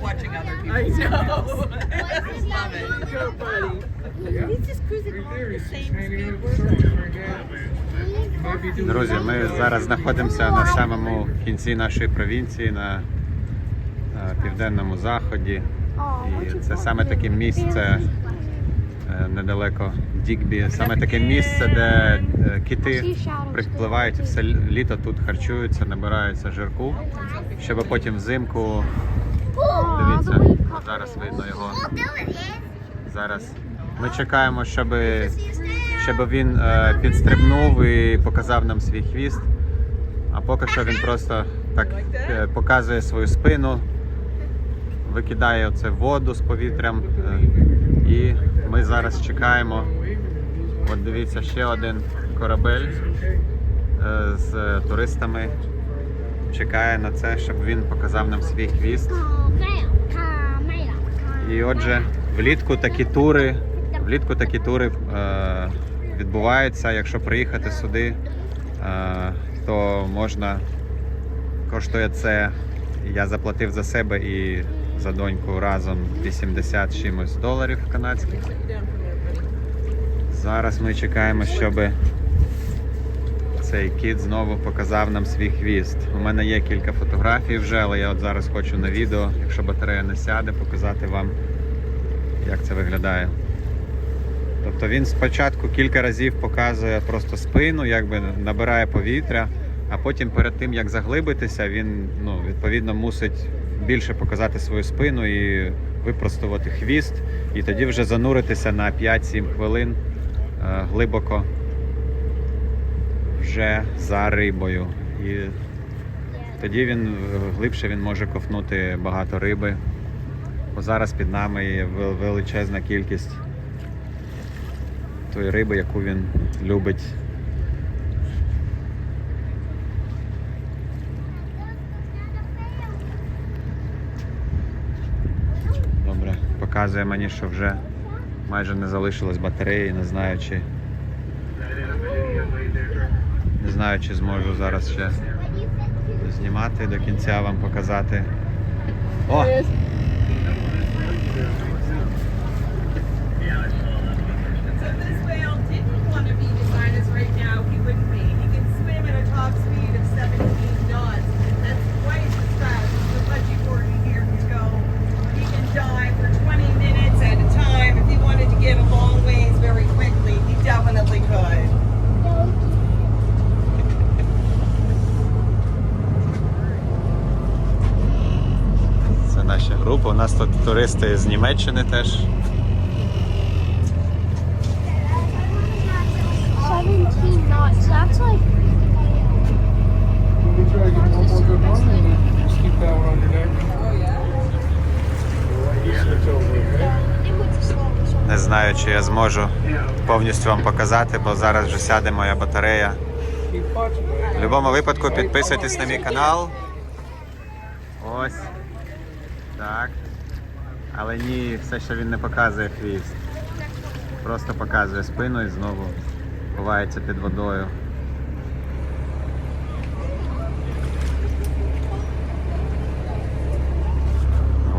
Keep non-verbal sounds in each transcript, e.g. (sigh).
watching other people. I know. (laughs) (laughs) Love it. Go, buddy. He's just cruising along the same speed we're going. Друзі, ми зараз знаходимося на самому кінці нашої провінції на е, південному заході. І це саме таке місце е, недалеко Дікбі, саме таке місце, де е, кити припливають і все літо тут харчуються, набираються жирку, щоб потім взимку. Дивіться, зараз видно його. Зараз ми чекаємо, щоб, щоб він е, підстрибнув і показав нам свій хвіст. А поки що він просто так е, показує свою спину, викидає оце воду з повітрям. е, і ми зараз чекаємо. От дивіться, ще один корабель е, з туристами. Чекає на це, щоб він показав нам свій хвіст. І отже, влітку такі тури, влітку такі тури е, відбуваються. Якщо приїхати сюди, е, то можна коштує це. Я заплатив за себе і за доньку разом 80 чимось доларів канадських. Зараз ми чекаємо, щоб цей кіт знову показав нам свій хвіст. У мене є кілька фотографій вже, але я от зараз хочу на відео, якщо батарея не сяде, показати вам, як це виглядає. Тобто він спочатку кілька разів показує просто спину, якби набирає повітря, а потім перед тим як заглибитися, він ну, відповідно мусить більше показати свою спину і випростувати хвіст, і тоді вже зануритися на 5-7 хвилин е, глибоко вже за рибою. І тоді він глибше він може ковтнути багато риби. Бо зараз під нами є величезна кількість тої риби, яку він любить. Добре, показує мені, що вже майже не залишилось батареї, не знаю чи. Не знаю, чи зможу зараз ще знімати до кінця вам показати. О! So this whale didn't want to be designed as right now. Група. У нас тут туристи з Німеччини теж. 17 knots. That's like You can try to get one more good one and then just keep that one on your neck. Yeah? Switch over, okay? it would slow. So Не знаю, чи я зможу повністю вам показати, бо зараз вже сяде моя батарея. В будь-якому випадку підписуйтесь на мій канал. Ось. Так. Але ні, все ще він не показує хвіст. Просто показує спину і знову ховається під водою.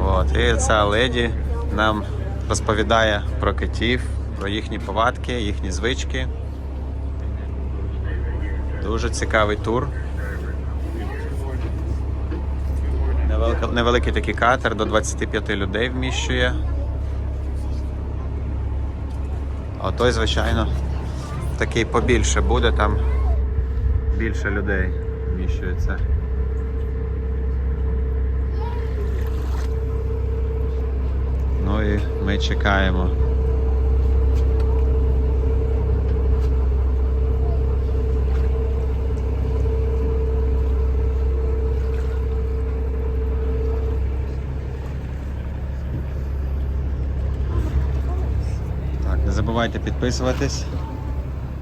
От, і ця леді нам розповідає про китів, про їхні повадки, їхні звички. Дуже цікавий тур. Невелика- Невеликий такий катер до 25 людей вміщує. А той, звичайно, такий побільше буде, там більше людей вміщується. Ну і ми чекаємо. Так, не забувайте підписуватись,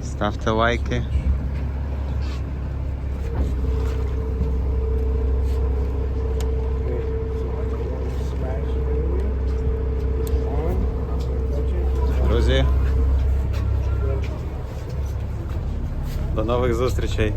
ставте лайки. Друзі. До нових зустрічей.